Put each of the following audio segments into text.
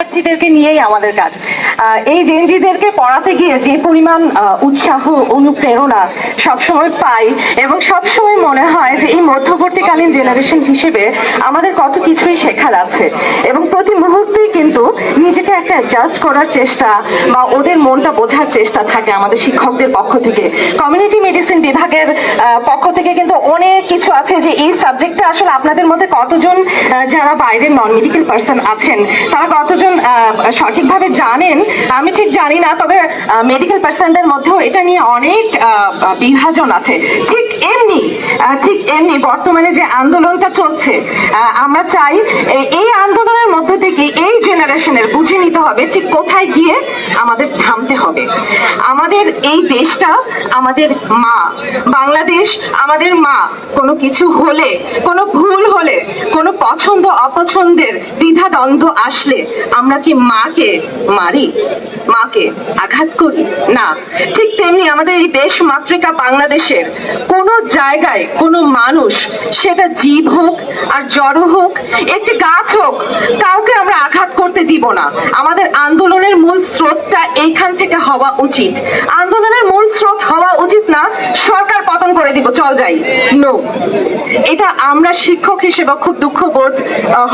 শিক্ষার্থীদেরকে নিয়েই আমাদের কাজ। এই জেনজিদেরকে পড়াতে গিয়ে যে পরিমাণ উৎসাহ, অনুপ্রেরণা সবসময় পাই এবং সবসময় মনে হয় যে এই মধ্যবর্তীকালীন জেনারেশন হিসেবে আমাদের কত কিছুই শেখার আছে এবং প্রতি মুহূর্তেই কিন্তু নিজেকে একটা অ্যাডজাস্ট করার চেষ্টা বা ওদের মনটা বোঝার চেষ্টা থাকে আমাদের শিক্ষকদের পক্ষ থেকে। কমিউনিটি মেডিসিন বিভাগের পক্ষ থেকে কিন্তু অনেক কিছু আছে যে এই সাবজেক্টটা আসলে আপনাদের মধ্যে কতজন যারা বাইরের নন মেডিকেল পার্সন আছেন, তারা কতজন আহ, সঠিকভাবে জানেন আমি ঠিক জানি না তবে মেডিকেল পার্সনদের মধ্যেও এটা নিয়ে অনেক বিভাজন আছে। ঠিক এমনি ঠিক এমনি বর্তমানে যে আন্দোলনটা চলছে আমরা চাই এই আন্দোলনের মধ্য থেকে এই জেনারেশনের বুঝে নিতে হবে ঠিক কোথায় গিয়ে আমাদের থামতে হবে। আমাদের এই দেশটা আমাদের মা বাংলাদেশ আমাদের মা। কোনো কিছু হলে কোনো ভুল হলে কোনো পছন্দ অপছন্দের দ্বিধা দ্বন্দ্ব আসলে আমরা কি মাকে মারি? মাকে আঘাত করি? না, ঠিক তেমনি আমাদের এই দেশ মাতৃকা বাংলাদেশের কোনো জায়গায় কোনো মানুষ সেটা জীব হোক আর জড় হোক, একটি গাছ হোক, কাউকে আমরা আঘাত করতে দিব না। আমাদের আন্দোলনের মূল স্রোতটা এইখান থেকে হওয়া উচিত। আন্দোলনের মূল স্রোত হওয়া উচিত না সরকার পতন করে দিব, চল যাই। নো এটা আমরা শিক্ষক হিসেবে খুব দুঃখ বোধ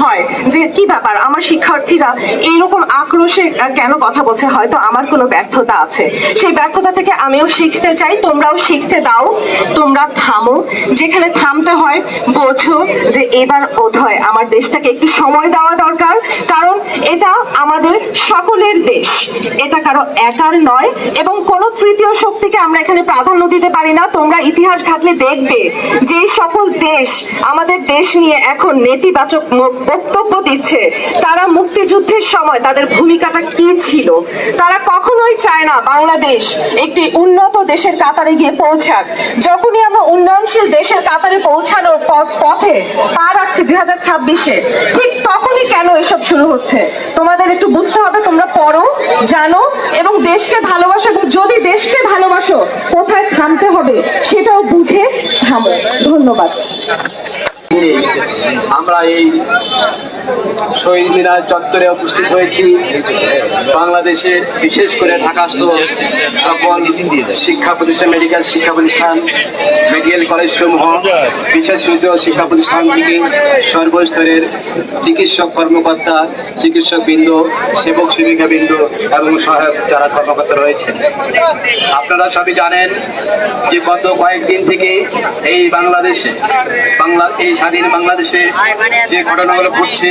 হয় যে কি ব্যাপার? আমার শিক্ষার্থীরা এইরকম আক্রোশে কেন কথা বলছে? হয়তো আমার কোনো ব্যর্থতা আছে। সেই ব্যর্থতা থেকে আমিও শিখতে চাই, তোমরাও শিখতে দাও, তোমরা থামো। যেখানে থামতে হয়, বোঝো যে এবার বোধহয় আমার দেশটাকে একটু সময় দেওয়া দরকার। কারণ এটা আমাদের সকলের দেশ। এটা কারও একার নয়, এবং কোনো তৃতীয় শক্তিকে আমরা এখানে প্রাধান্য দিতে পারি না। তোমরা ইতিহাস ঘাটলে দেখবে যে সকল দেশ আমাদের দেশ নিয়ে এখন নেতিবাচক বক্তব্য দিচ্ছে। তারা মুক্তিযুদ্ধের সময় তাদের ভূমিকাটা কি ছিল? তারা কখনোই চায় না বাংলাদেশ একটি উন্নত দেশের কাতারে গিয়ে পৌঁছাক। যখনই আমরা উন্নয়নশীল দেশের কাতারে পৌঁছানোর পথে পা রাখছি দুই হাজার ছাব্বিশে, ঠিক তখনই কেন এসব শুরু হচ্ছে? তোমাদের একটু বুঝতে হবে, তোমরা পড়ো, জানো, এবং দেশকে ভালোবাসো, এবং যদি দেশকে ভালোবাসো, কোথায় থামতে হবে সেটাও বুঝে থামো। ধন্যবাদ। আমরা এই শহীদ মিনার চত্বরে উপস্থিত হয়েছি। বাংলাদেশে বিশেষ করে ঢাকাস্থ সকল শিক্ষা প্রতিষ্ঠান, মেডিকেল শিক্ষা প্রতিষ্ঠান, মেডিকেল কলেজ সমূহ বিশেষিত শিক্ষা প্রতিষ্ঠান থেকে সর্বস্তরের চিকিৎসক কর্মকর্তা চিকিৎসক বৃন্দ সেবক সেবিকা বৃন্দ এবং সহায়ক যারা কর্মকর্তা রয়েছেন। আপনারা সবই জানেন যে গত কয়েকদিন থেকে এই বাংলাদেশে, বাংলা এই স্বাধীন বাংলাদেশে যে ঘটনাগুলো ঘটছে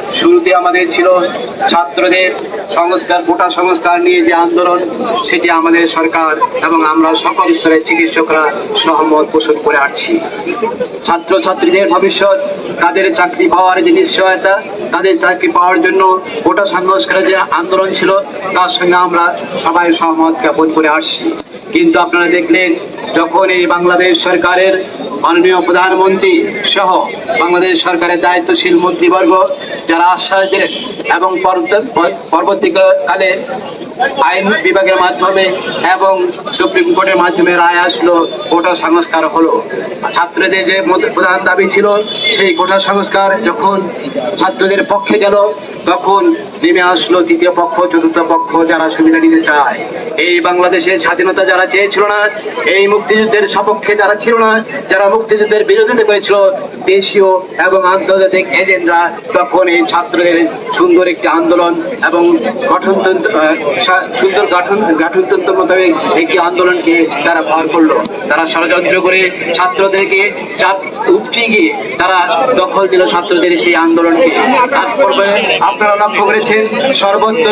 শুরুতে আমাদের ছিল ছাত্রদের সংস্কার কোটা সংস্কার নিয়ে যে আন্দোলন, সেটি আমাদের সরকার এবং আমরা সকল স্তরের চিকিৎসকরা সহমত পোষণ করে আসছি। ছাত্রছাত্রীদের ভবিষ্যৎ, তাদের চাকরি পাওয়ার যে নিশ্চয়তা, তাদের চাকরি পাওয়ার জন্য কোটা সংস্কারের যে আন্দোলন ছিল, তার সঙ্গে আমরা সবাই সহমত জ্ঞাপন করে আসছি। কিন্তু আপনারা দেখলেন, যখন এই বাংলাদেশ সরকারের মাননীয় প্রধানমন্ত্রী সহ বাংলাদেশ সরকারের দায়িত্বশীল মন্ত্রীবর্গ, যারা আশ্বাস দিলেন এবং পরবর্তীকালে আইন বিভাগের মাধ্যমে এবং সুপ্রিম কোর্টের মাধ্যমে রায় আসলো কোটা সংস্কার হলো। ছাত্রদের যে প্রধান দাবি ছিল, সেই কোটা সংস্কার যখন ছাত্রদের পক্ষে গেল তখন নেমে আসলো তৃতীয় পক্ষ, চতুর্থ পক্ষ, যারা সুবিধা নিতে চায়। এই বাংলাদেশের স্বাধীনতা যারা চেয়েছিল না, এই মুক্তিযুদ্ধের সপক্ষে যারা ছিল না, যারা মুক্তিযুদ্ধের বিরোধিতা করেছিল, দেশীয় এবং আন্তর্জাতিক এজেন্টরা তখন এই ছাত্রদের সুন্দর একটি আন্দোলন এবং গঠনতন্ত্র সুন্দর গঠন, গঠনতন্ত্র মোতাবেক একটি আন্দোলনকে তারা ভর করল। তারা ষড়যন্ত্র করে ছাত্রদেরকে চাপ উপচে গিয়ে তারা দখল দিল ছাত্রদের সেই আন্দোলনকে। আপনারা লক্ষ্য করেছেন সর্বত্র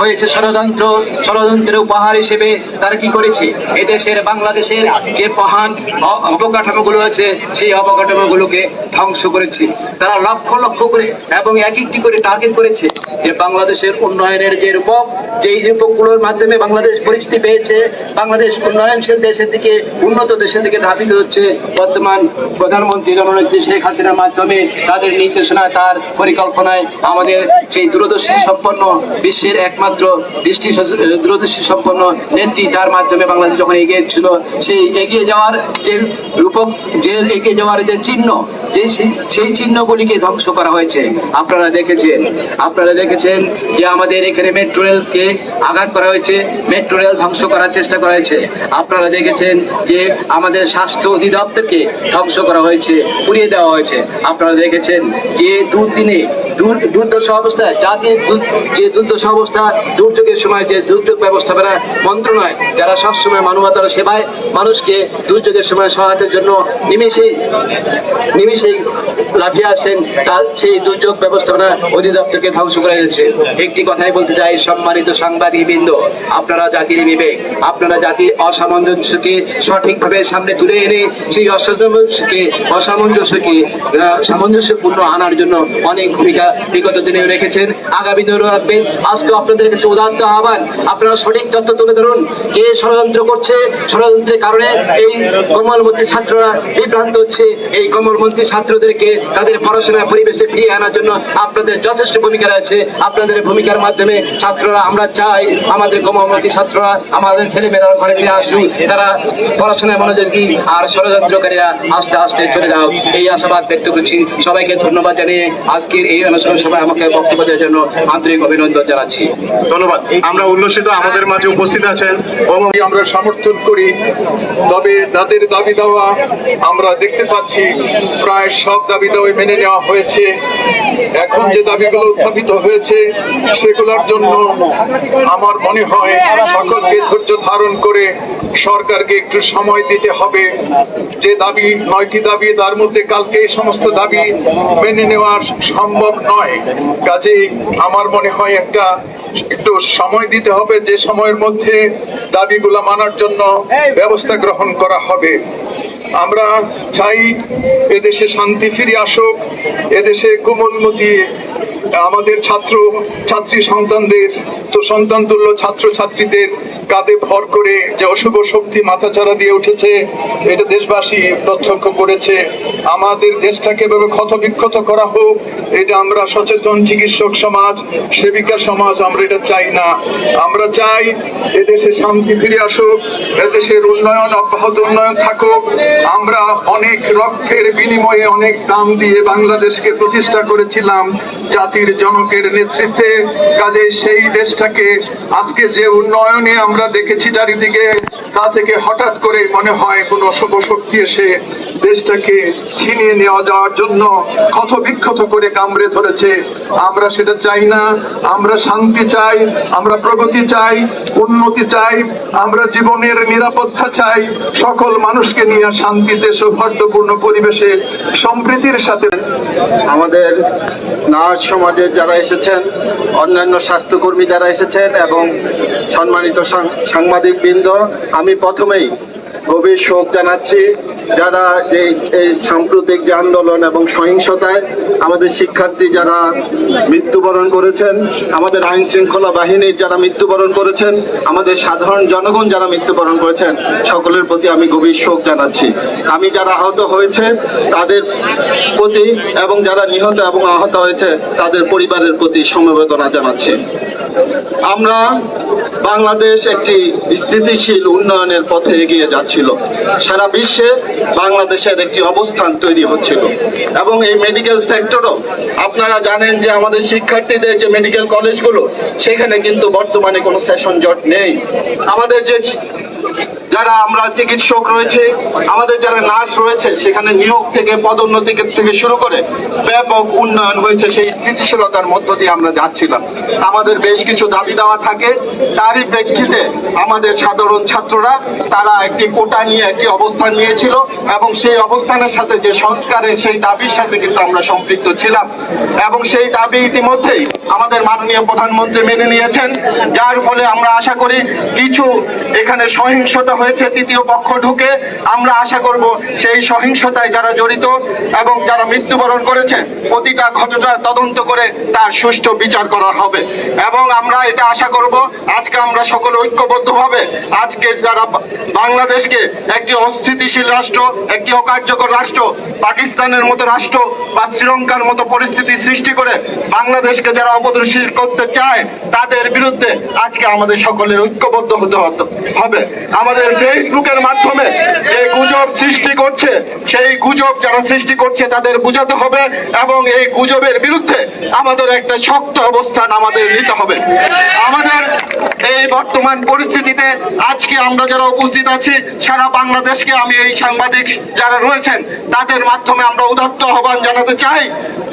হয়েছে ষড়যন্ত্র, ষড়যন্ত্রের উপহার হিসেবে তারা কি করেছে? এদেশের, বাংলাদেশের যে মহান অবকাঠামোগুলো আছে, সেই অবকাঠামোগুলোকে ধ্বংস করেছে। তারা লক্ষ লক্ষ করে এবং এক একটি করে টার্গেট করেছে যে বাংলাদেশের উন্নয়নের যে রূপক, যেই রূপকগুলোর মাধ্যমে বাংলাদেশ পরিচিতি পেয়েছে, বাংলাদেশ উন্নয়নশীল দেশের দিকে, উন্নত দেশের দিকে ধাবিত হচ্ছে। বর্তমান প্রধানমন্ত্রী জননেত্রী শেখ হাসিনার মাধ্যমে তাদের নির্দেশনা, তার পরিকল্পনায় আমাদের সেই দূরদর্শী সম্পন্ন বিশ্বের একমাত্র দৃষ্টি দূরদর্শী সম্পন্ন নেত্রী, তার মাধ্যমে বাংলাদেশ যখন এগিয়ে ছিল, সেই এগিয়ে যাওয়ার যে রূপক, যে এগিয়ে যাওয়ার যে চিহ্ন, যে সেই- চিহ্নগুলিকে ধ্বংস করা হয়েছে। আপনারা দেখেছেন আপনারা দেখেছেন যে আমাদের এখানে মেট্রো রেলকে আঘাত করা হয়েছে মেট্রো রেল ধ্বংস করার চেষ্টা করা হয়েছে। আপনারা দেখেছেন যে আমাদের স্বাস্থ্য অধিদপ্তরকে ধ্বংস করা হয়েছে, পুড়িয়ে দেওয়া হয়েছে। আপনারা দেখেছেন যে দুদিনে দুর্দশা অবস্থায় জাতির যে দুর্দশা অবস্থা, দুর্যোগের সময় যে দুর্যোগ ব্যবস্থাপনা মন্ত্রণালয়, যারা সবসময় মানবতার সেবায়, মানুষকে দুর্যোগের সময় সহায়তার জন্য নিমেষেই নিমেষেই লাফিয়ে আসেন তার সেই দুর্যোগ ব্যবস্থাপনা অধিদপ্তরকে ধ্বংস করে যাচ্ছে একটি কথাই বলতে চাই, সম্মানিত সাংবাদিক বৃন্দ আপনারা জাতির বিবেক, আপনারা জাতির অসামঞ্জস্যকে সঠিকভাবে সামনে তুলে এনে সেই অসামঞ্জস্যকে অসামঞ্জস্যকে সামঞ্জস্যপূর্ণ আনার জন্য অনেক ভূমিকা বিগত দিনে রেখেছেন। আগামী দিনেও রাখবেন। আজকে আপনাদের কাছে উদাত্ত আহ্বান, আপনারা সঠিক তথ্য তুলে ধরুন, কে ষড়যন্ত্র করছে, ষড়যন্ত্রের কারণে এই কমলমন্ত্রী ছাত্ররা বিভ্রান্ত হচ্ছে, এই কমলমন্ত্রী ছাত্রদেরকে তাদের পড়াশোনার পরিবেশে ফিরিয়ে আনার জন্য আপনাদের যথেষ্ট ভূমিকা রয়েছে। আপনাদের ভূমিকার মাধ্যমে ছাত্ররা আমরা চাই আমাদের কমলমন্ত্রী ছাত্ররা আমাদের ছেলেমেয়েরা ঘরে ফিরে আসুক। তারা পড়াশোনায় মনোযোগ দিই আর ষড়যন্ত্রকারীরা আস্তে আস্তে চলে যাও। এই আশাবাদ ব্যক্ত করছি। সবাইকে ধন্যবাদ জানিয়ে আজকের এই অনুষ্ঠান সভায় আমাকে বক্তব্য দেওয়ার জন্য আন্তরিক অভিনন্দন জানাচ্ছি। ধন্যবাদ। আমরা উল্লসিত আমাদের মাঝে উপস্থিত আছেন। আমরা সমর্থন করি তবে তাদের দাবি দেওয়া আমরা দেখতে পাচ্ছি প্রায় সব দাবি দাওয়াই মেনে নেওয়া হয়েছে। এখন যে দাবিগুলো উত্থাপিত হয়েছে, সেগুলোর জন্য আমার মনে হয় সকলকে ধৈর্য ধারণ করে সরকারকে একটু সময় দিতে হবে। যে দাবি, নয়টি দাবি, তার মধ্যে কালকে এই সমস্ত দাবি মেনে নেওয়া সম্ভব নয়। কাজেই আমার মনে হয় একটা একটু সময় দিতে হবে, যে সময়ের মধ্যে দাবিগুলো মানার জন্য ব্যবস্থা গ্রহণ করা হবে। আমরা চাই এদেশে শান্তি ফিরে আসুক এদেশে কোমলমতি আমাদের ছাত্র, ছাত্রী সন্তানদের, তো সন্তান তুল্য ছাত্র ছাত্রীদের কাঁধে ভর করে যে অশুভ শক্তি মাথাচাড়া দিয়ে উঠেছে, এটা দেশবাসী প্রত্যক্ষ করেছে। আমাদের দেশটাকে এভাবে ক্ষতবিক্ষত করা হোক, এটা আমরা সচেতন চিকিৎসক সমাজ, সেবিকা সমাজ, আমরা এটা চাই না। আমরা চাই এদেশে শান্তি ফিরে আসুক, এদেশের উন্নয়ন অব্যাহত উন্নয়ন থাকুক। আমরা অনেক রক্তের বিনিময়ে অনেক দাম দিয়ে বাংলাদেশকে প্রতিষ্ঠা করেছিলাম জাতির জনকের নেতৃত্বে কাজে সেই দেশটাকে আজকে যে উন্নয়নে আমরা দেখেছি চারিদিকে, তা থেকে হঠাৎ করে মনে হয় কোনো শুভ শক্তি এসে দেশটাকে ছিনিয়ে নেওয়া যাওয়ার জন্য ক্ষত বিক্ষত করে কামড়ে ধরেছে। আমরা সেটা চাই না। আমরা শান্তি চাই, আমরা প্রগতি চাই, উন্নতি চাই, আমরা জীবনের নিরাপত্তা চাই। সকল মানুষকে নিয়ে শান্তিতে, সৌহার্দ্যপূর্ণ পরিবেশে, সম্প্রীতির সাথে আমাদের নার্স সমাজের যারা এসেছেন, অন্যান্য স্বাস্থ্যকর্মী যারা এসেছেন এবং সম্মানিত সাং- সাংবাদিকবৃন্দ, আমি প্রথমেই গভীর শোক জানাচ্ছি। যারা যে সাম্প্রতিক যে আন্দোলন এবং সহিংসতায় আমাদের শিক্ষার্থী যারা মৃত্যুবরণ করেছেন, আমাদের আইন শৃঙ্খলা বাহিনীর যারা মৃত্যুবরণ করেছেন, আমাদের সাধারণ জনগণ যারা মৃত্যুবরণ করেছেন, সকলের প্রতি আমি গভীর শোক জানাচ্ছি। আমি যারা আহত হয়েছে, তাদের প্রতি এবং যারা নিহত এবং আহত হয়েছে, তাদের পরিবারের প্রতি সমবেদনা জানাচ্ছি। আমরা বাংলাদেশ একটি স্থিতিশীল উন্নয়নের পথে এগিয়ে যাচ্ছিল। সারা বিশ্বে বাংলাদেশের একটি অবস্থান তৈরি হচ্ছিল। এবং এই মেডিকেল সেক্টরও আপনারা জানেন যে আমাদের শিক্ষার্থীদের যে মেডিকেল কলেজগুলো সেখানে কিন্তু বর্তমানে কোনো সেশন জট নেই। আমাদের যে যারা আমরা চিকিৎসক রয়েছে, আমাদের যারা নার্স রয়েছে, সেখানে নিয়োগ থেকে, পদোন্নতি থেকে শুরু করে ব্যাপক উন্নয়ন হয়েছে সেই স্থিতিশীলতার মধ্য দিয়ে আমরা যাচ্ছিলাম। আমাদের বেশ কিছু দাবি দেওয়া থাকে। তারই প্রেক্ষিতে আমাদের সাধারণ ছাত্ররা, তারা একটি কোটা নিয়ে একটি অবস্থান নিয়েছিল এবং সেই অবস্থানের সাথে যে সংস্কারের সেই দাবির সাথে কিন্তু আমরা সম্পৃক্ত ছিলাম। এবং সেই দাবি ইতিমধ্যেই আমাদের মাননীয় প্রধানমন্ত্রী মেনে নিয়েছেন। যার ফলে আমরা আশা করি কিছু এখানে সহিংসতা হয়েছে, তৃতীয় পক্ষ ঢুকে আমরা আশা করব সেই সহিংসতায় যারা জড়িত এবং যারা মৃত্যুবরণ করেছে, প্রতিটা ঘটনা তদন্ত করে তার সুষ্ঠু বিচার করা হবে। এবং আমরা এটা আশা করব, আজকে আমরা সকলে ঐক্যবদ্ধভাবে, আজকে যারা বাংলাদেশকে একটি অস্থিতিশীল রাষ্ট্র, একটি অকার্যকর রাষ্ট্র, পাকিস্তানের মতো রাষ্ট্র বা শ্রীলঙ্কার মতো পরিস্থিতি সৃষ্টি করে বাংলাদেশকে যারা অপদর্শী করতে চায়, তাদের বিরুদ্ধে আজকে আমাদের সকলের ঐক্যবদ্ধ হতে- হবে। আমাদের ফেসবুকের মাধ্যমে যে গুজব সৃষ্টি করছে, সেই গুজব যারা সৃষ্টি করছে তাদের বুঝাতে হবে এবং এই গুজবের বিরুদ্ধে আমাদের একটা শক্ত অবস্থান আমাদের নিতে হবে। আমাদের এই বর্তমান পরিস্থিতিতে আজকে আমরা যারা উপস্থিত আছি, সারা বাংলাদেশকে আমি এই সাংবাদিক যারা রয়েছেন, তাদের মাধ্যমে আমরা উদাত্ত আহ্বান জানাতে চাই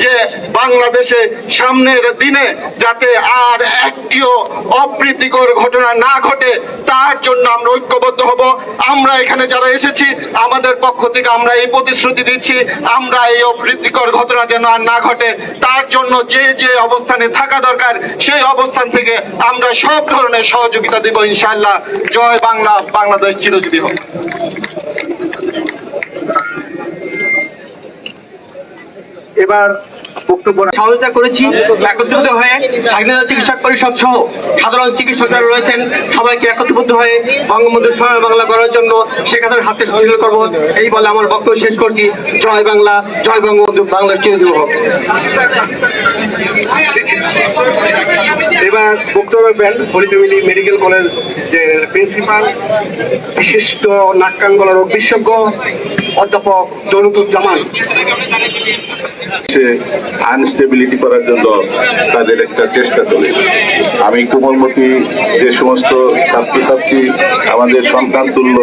যে বাংলাদেশে সামনের দিনে যাতে আর একটিও অপ্রীতিকর ঘটনা না ঘটে, তার জন্য আমরা ঐক্যবদ্ধ হব। আমরা এখানে যারা এসেছি, আমাদের পক্ষ থেকে আমরা এই প্রতিশ্রুতি দিচ্ছি, আমরা এই অপ্রীতিকর ঘটনা যেন আর না ঘটে, তার জন্য যে যে অবস্থানে থাকা দরকার, সেই অবস্থান থেকে আমরা সব ধরনের সহযোগিতা দেব ইনশাআল্লাহ। জয় বাংলা, বাংলাদেশ চিরজীবী হোক। এবার বক্তব্য সহযোগিতা করেছি একত্রিত হয়ে স্বাধীনতা চিকিৎসক পরিষদ সহ সাধারণ চিকিৎসকরা রয়েছেন। সবাইকে একত্রিত হয়ে বঙ্গবন্ধু সময় বাংলা করার জন্য শেখ হাসিনার হাতে সহযোগিতা করব। এই বলে আমার বক্তব্য শেষ করছি। জয় বাংলা জয় বঙ্গবন্ধু বাংলাদেশ চিরদিন হোক। এবার বক্তব্য রাখবেন হলি ফ্যামিলি মেডিকেল কলেজ যে প্রিন্সিপাল বিশিষ্ট নাক্কাঙ্গলা রোগ বিশেষজ্ঞ অধ্যাপক দৌলতুজ্জামান। আনস্টেবিলিটি করার জন্য তাদের একটা চেষ্টা চলে আমি কোমলমতি যে সমস্ত ছাত্রছাত্রী আমাদের সন্তান তুল্য,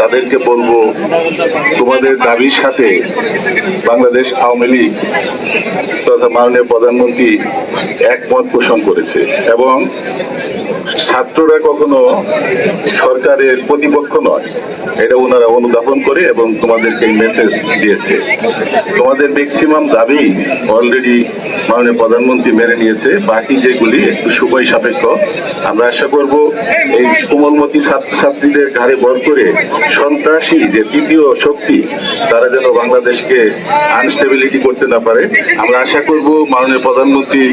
তাদেরকে বলব, তোমাদের দাবির সাথে বাংলাদেশ আওয়ামী লীগ তথা মাননীয় প্রধানমন্ত্রী একমত পোষণ করেছে এবং ছাত্ররা কখনো সরকারের প্রতিপক্ষ নয়। এটা ওনারা অনুধাবন করে এবং তোমাদেরকে মেসেজ দিয়েছে। তোমাদের ম্যাক্সিমাম দাবি অলরেডি already মাননীয় প্রধানমন্ত্রী মেনে নিয়েছে। বাকি যেগুলি একটু সময় সাপেক্ষ, আমরা আশা করব এই কোমলমতি ছাত্রছাত্রীদের ঘাড়ে ভর করে সন্ত্রাসী যে তৃতীয় শক্তি, তারা যেন বাংলাদেশকে আনস্টেবিলিটি করতে না পারে। আমরা আশা করব মাননীয় প্রধানমন্ত্রী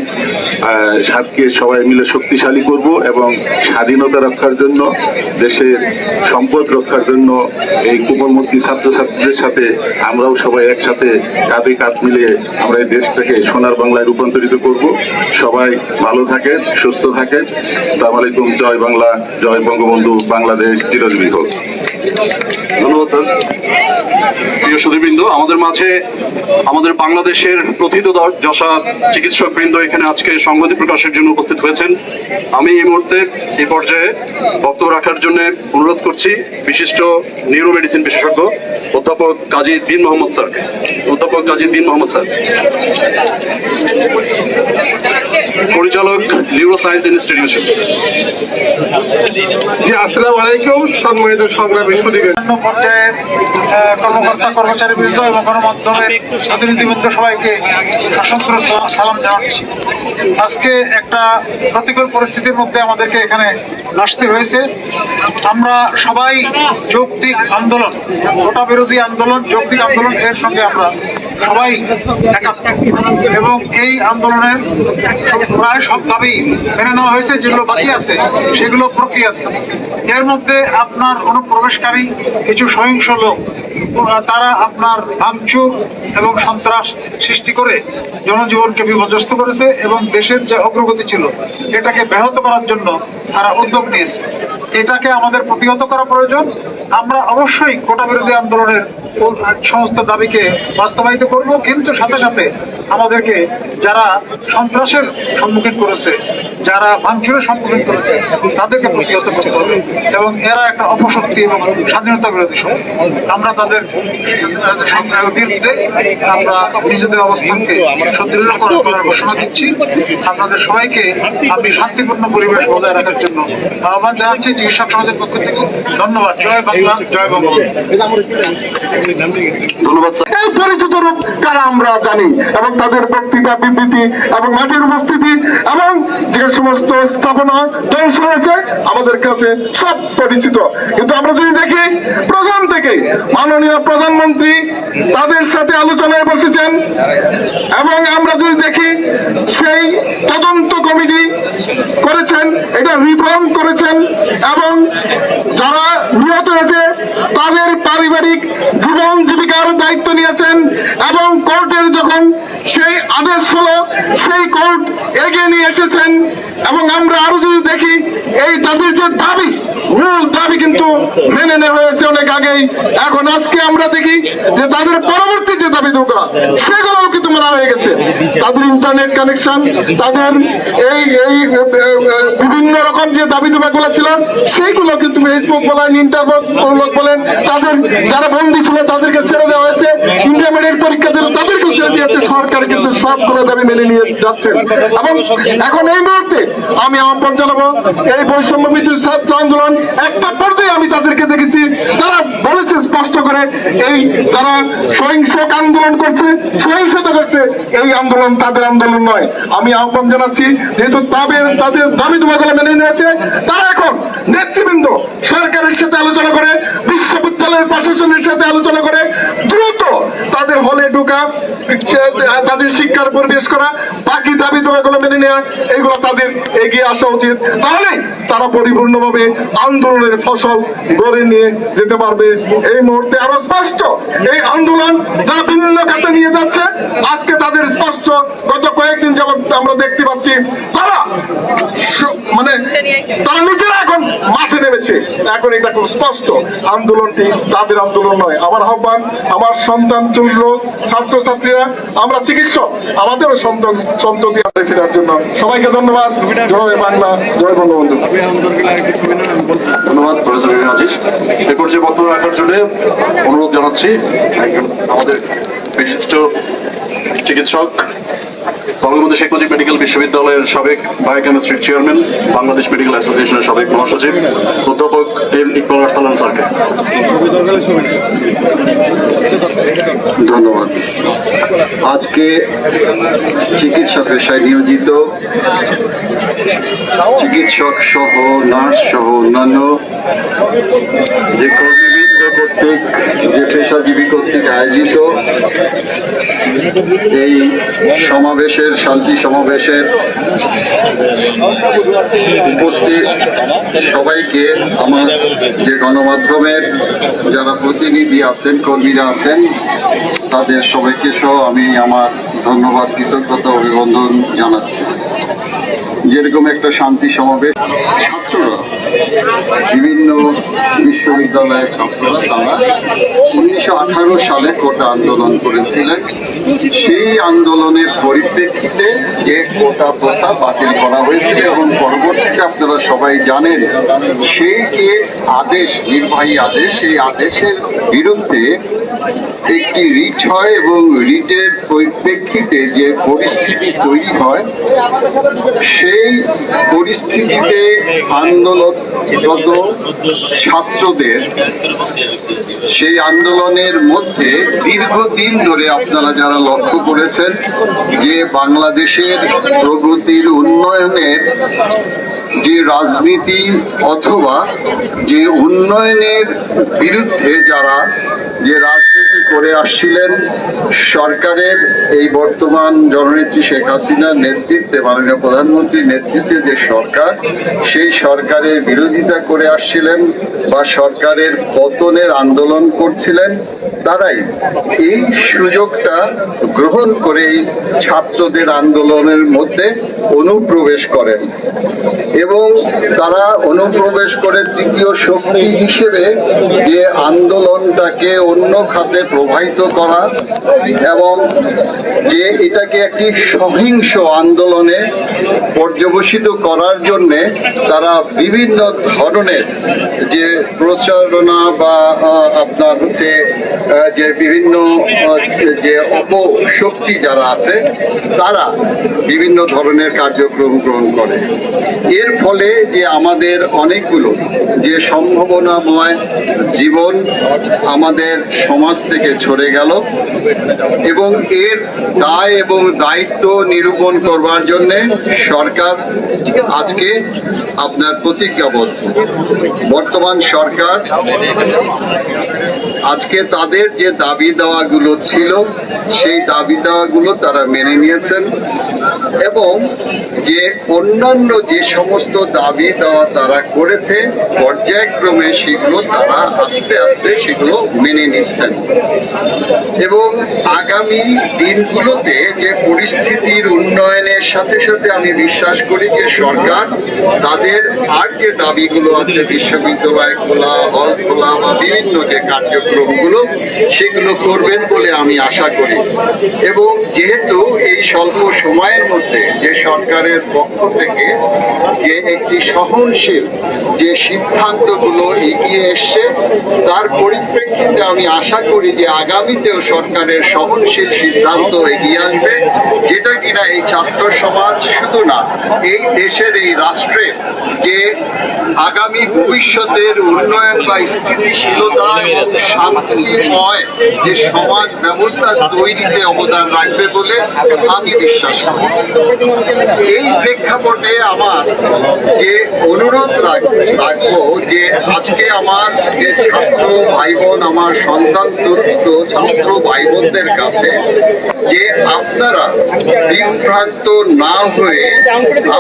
সাতকে সবাই মিলে শক্তিশালী করব এবং স্বাধীনতা রক্ষার জন্য, দেশের সম্পদ রক্ষার জন্য এই কোমলমতি ছাত্রছাত্রীদের সাথে আমরাও সবাই একসাথে কাঁধে কাঁধ মিলিয়ে আমরা এই দেশটাকে সোনার বাংলায় রূপান্তরিত করব। সবাই ভালো থাকে সুস্থ থাকে আসসালামু আলাইকুম, জয় বাংলা, জয় বঙ্গবন্ধু, বাংলাদেশ, চিরজীবী হোক। ধন্যবাদ প্রিয় সুদীবৃন্দ আমাদের মাঝে আমাদের বাংলাদেশের প্রথিত যশা চিকিৎসক বৃন্দ এখানে আজকে সংগতি প্রকাশের জন্য উপস্থিত হয়েছেন। আমি এই মুহূর্তে এই পর্যায়ে বক্তব্য রাখার জন্য অনুরোধ করছি বিশিষ্ট নিউরো মেডিসিন বিশেষজ্ঞ অধ্যাপক কাজী দিন মোহাম্মদ স্যার। অধ্যাপক কাজী দিন মোহাম্মদ স্যার। পরিচালক নিউরো সায়েন্স ইনস্টিটিউশন জি আসসালামু আলাইকুম। সম্মানিত সংগ্রামী সুদীপের কর্মকর্তা কর্মচারী বৃন্দ এবং গণমাধ্যমের প্রতিনিধিবৃন্দ সবাইকে অসংখ্য সা- সালাম জানাচ্ছি। আজকে একটা প্রতিকূল পরিস্থিতির মধ্যে আমাদেরকে এখানে আসতে হয়েছে। আমরা সবাই যৌক্তিক আন্দোলন গোটা বিরোধী আন্দোলন যৌক্তিক আন্দোলন এর সঙ্গে আমরা সবাই এবং এই আন্দোলনের প্রায় সব দাবি মেনে নেওয়া হয়েছে যেগুলো বাকি আছে সেগুলো প্রক্রিয়াধীন এর মধ্যে আপনার অনুপ্রবেশকারী কিছু সহিংস লোক তারা আপনার ভাঙচুর এবং সন্ত্রাস সৃষ্টি করে জনজীবনকে বিপর্যস্ত করেছে এবং দেশের যে অগ্রগতি ছিল এটাকে ব্যাহত করার জন্য তারা উদ্যোগ নিয়েছে। এটাকে আমাদের প্রতিহত করা প্রয়োজন। আমরা অবশ্যই কোটা বিরোধী আন্দোলনের সমস্ত দাবিকে বাস্তবায়িত করব, কিন্তু সাথে সাথে আমাদেরকে যারা সন্ত্রাসের সম্মুখীন করেছে যারা ভাঙচুরের সম্মুখীন করেছে তাদেরকে প্রতিহত করতে হবে এবং এরা একটা অপশক্তি এবং স্বাধীনতা বিরোধী শক্তি। আমরা তাদের বিরুদ্ধে আমরা নিজেদের অবস্থানকে সুদৃঢ় করার করার ঘোষণা দিচ্ছি। আপনাদের সবাইকে আমি শান্তিপূর্ণ পরিবেশ বজায় রাখার জন্য আহ্বান জানাচ্ছি চিকিৎসক সমাজের পক্ষ থেকে। ধন্যবাদ। জয় বাংলা জয় বঙ্গবন্ধু। ধন্যবাদ স্যার। এই পরিচিত রূপ তারা আমরা জানি এবং তাদের বক্তৃতা বিবৃতি এবং মাঠের উপস্থিতি এবং যে সমস্ত স্থাপনা ধ্বংস হয়েছে, আমাদের কাছে সব পরিচিত। কিন্তু আমরা যদি দেখি প্রথম থেকে মাননীয় প্রধানমন্ত্রী তাদের সাথে আলোচনায় বসেছেন এবং আমরা যদি দেখি, সেই তদন্ত কমিটি করেছেন, এটা রিফর্ম করেছেন এবং যারা নিহত হয়েছে, তাদের পারিবারিক জীবন জীবিকার দায়িত্ব নিয়েছেন এবং কোর্টের যখন সেই আদেশ হলো সেই কোর্ট এগিয়ে নিয়ে এসেছেন এবং আমরা আরও যদি দেখি, এই তাদের যে দাবি, মূল দাবি কিন্তু মেনে নেওয়া হয়েছে অনেক আগেই। এখন আজকে আমরা দেখি যে তাদের পরবর্তী যে দাবি দোকা সেগুলোও কিন্তু মানা হয়ে গেছে। তাদের ইন্টারনেট কানেকশন তাদের এই এই বিভিন্ন রকম যে দাবি গুলো ছিল, সেইগুলো কিন্তু ফেসবুক বলেন ইন্টারনেট বলেন, তাদের যারা বন্দী ছিল তাদেরকে ছেড়ে দেওয়া হয়েছে। ইন্টারমিডিয়েট পরীক্ষা দিলে তাদেরকেও ছেড়ে দিয়েছে সরকার। কিন্তু সবগুলো দাবি মেনে নিয়ে যাচ্ছে এবং এখন এই মুহূর্তে আমি আহ্বান জানাব এই বৈষম্য বিদ্যুৎ ছাত্র আন্দোলন একটা পর্যায়ে আমি তাদেরকে দেখেছি তারা বলেছে স্পষ্ট করে এই যারা সহিংস আন্দোলন করছে, সহিংসতা করছে, এই আন্দোলন তাদের আন্দোলন নয়। আমি আহ্বান জানাচ্ছি, যেহেতু তাদের তাদের দাবি তোমাগুলো মেনে নিয়েছে, তারা এখন নেতৃবৃন্দ সরকারের সাথে আলোচনা করে, বিশ্ববিদ্যালয়ের প্রশাসনের সাথে আলোচনা করে, দ্রুত তাদের হলে ঢোকা তাদের শিক্ষার পরিবেশ করা বাকি দাবি তোমাগুলো মেনে নেওয়া এগুলো তাদের এগিয়ে আসা উচিত। তাহলে তারা পরিপূর্ণভাবে আন্দোলনের ফসল গড়ে নিয়ে যেতে পারবে। এই মুহূর্তে আরও স্পষ্ট, এই আন্দোলন যারা বিভিন্ন খাতে নিয়ে যাচ্ছে, আজকে তাদের স্পষ্ট, গত কয়েকদিন যাবত আমরা দেখতে পাচ্ছি, তারা মানে তারা নিজেরা এখন মাঠে নেমেছে। এখন এটা খুব স্পষ্ট, আন্দোলনটি তাদের আন্দোলন নয়। আমার আহ্বান, আমার সন্তান তুল্য ছাত্রছাত্রীরা, আমরা চিকিৎসক, আমাদেরও সন্তান সন্ততি আছে ফেরার জন্য। সবাইকে ধন্যবাদ। জয় বাংলা, জয় বঙ্গবন্ধু। ধন্যবাদ রাজেশ এরপর যে বক্তব্য রাখার জন্য অনুরোধ জানাচ্ছি আমাদের বিশিষ্ট চিকিৎসক বঙ্গবন্ধু শেখ মুজিব মেডিকেল বিশ্ববিদ্যালয়ের সাবেক বায়োকেমিস্ট্রির চেয়ারম্যান বাংলাদেশ মেডিকেল অ্যাসোসিয়েশনের সাবেক মহাসচিব, অধ্যাপক এম ইকবাল আরসালান স্যারকে। ধন্যবাদ। আজকে চিকিৎসা পেশায় নিয়োজিত। চিকিৎসক সহ, নার্স সহ অন্যান্য যে কর্মীবৃন্দ কর্তৃক যে পেশাজীবী কর্তৃক আয়োজিত এই সমাবেশের, শান্তি সমাবেশের উপস্থিত সবাইকে আমার যে গণমাধ্যমের যারা প্রতিনিধি আছেন, কর্মীরা আছেন, তাদের সবাইকে সহ আমি আমার ধন্যবাদ, কৃতজ্ঞতা, অভিনন্দন জানাচ্ছি। যেরকম একটা শান্তি সমাবেশ, ছাত্ররা বিভিন্ন বিশ্ববিদ্যালয়ের ছাত্ররা তারা উনিশশো আঠারো সালে কোটা আন্দোলন করেছিলেন। সেই আন্দোলনের পরিপ্রেক্ষিতে যে কোটা প্রথা বাতিল করা হয়েছিল এবং পরবর্তীতে আপনারা সবাই জানেন, সেই যে আদেশ, নির্বাহী আদেশ, সেই আদেশের বিরুদ্ধে একটি রিট হয় এবং রিটের পরিপ্রেক্ষিতে যে পরিস্থিতি তৈরি হয়, সেই পরিস্থিতিতে আন্দোলনরত ছাত্রদের সেই আন্দোলনের মধ্যে দীর্ঘদিন ধরে আপনারা যারা লক্ষ্য করেছেন যে বাংলাদেশের প্রগতির উন্নয়নের যে রাজনীতি অথবা যে উন্নয়নের বিরুদ্ধে যারা যে রাজনীতি করে আসছিলেন সরকারের এই বর্তমান জননেত্রী শেখ হাসিনার নেতৃত্বে, মাননীয় প্রধানমন্ত্রীর নেতৃত্বে যে সরকার, সেই সরকারের বিরোধিতা করে আসছিলেন বা সরকারের পতনের আন্দোলন করছিলেন, তারাই এই সুযোগটা গ্রহণ করে এই ছাত্রদের আন্দোলনের মধ্যে অনুপ্রবেশ করেন। এবং তারা অনুপ্রবেশ করে তৃতীয় শক্তি হিসেবে যে আন্দোলনটাকে অন্য খাতে প্রবাহিত করা এবং যে এটাকে একটি সহিংস আন্দোলনে পর্যবসিত করার জন্যে তারা বিভিন্ন ধরনের যে প্রচারণা বা আপনার হচ্ছে যে বিভিন্ন যে অপশক্তি যারা আছে, তারা বিভিন্ন ধরনের কার্যক্রম গ্রহণ করে। এর ফলে যে আমাদের অনেকগুলো, যে সম্ভাবনাময় জীবন আমাদের সমাজ থেকে ছড়ে গেল এবং এর দায় এবং দায়িত্ব নিরূপণ করবার জন্য সরকার আজকে আপনার প্রতিজ্ঞাবদ্ধ। বর্তমান সরকার আজকে তাদের ছাত্রদের যে দাবি দেওয়াগুলো ছিল, সেই দাবি দেওয়াগুলো তারা মেনে নিয়েছেন এবং যে অন্যান্য যে সমস্ত দাবি দেওয়া তারা করেছে, পর্যায়ক্রমে সেগুলো তারা আস্তে আস্তে সেগুলো মেনে নিচ্ছেন। এবং আগামী দিনগুলোতে যে পরিস্থিতির উন্নয়নের সাথে সাথে আমি বিশ্বাস করি যে সরকার তাদের আর যে দাবিগুলো আছে, বিশ্ববিদ্যালয় খোলা, হল খোলা বা বিভিন্ন যে কার্যক্রমগুলো সেগুলো করবেন বলে আমি আশা করি। এবং যেহেতু এই স্বল্প সময়ের মধ্যে যে সরকারের পক্ষ থেকে যে একটি সহনশীল যে সিদ্ধান্তগুলো এগিয়ে এসছে, তার পরিপ্রেক্ষিতে আমি আশা করি যে আগামীতেও সরকারের সহনশীল সিদ্ধান্ত এগিয়ে আসবে, যেটা কিনা এই ছাত্র সমাজ শুধু না, এই দেশের এই রাষ্ট্রের যে আগামী ভবিষ্যতের উন্নয়ন বা স্থিতিশীলতা এবং শান্তিময় যে সমাজ ব্যবস্থা তৈরিতে অবদান রাখবে বলে আমি বিশ্বাস করি। এই প্রেক্ষাপটে আমার যে অনুরোধ রাখ- রাখব যে আজকে আমার যে ছাত্র ভাই বোন আমার সন্তান তুল্য ছাত্র ভাই বোনদের কাছে যে আপনারা বিভ্রান্ত না হয়ে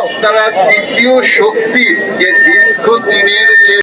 আপনারা তৃতীয় শক্তির যে দীর্ঘদিনের যে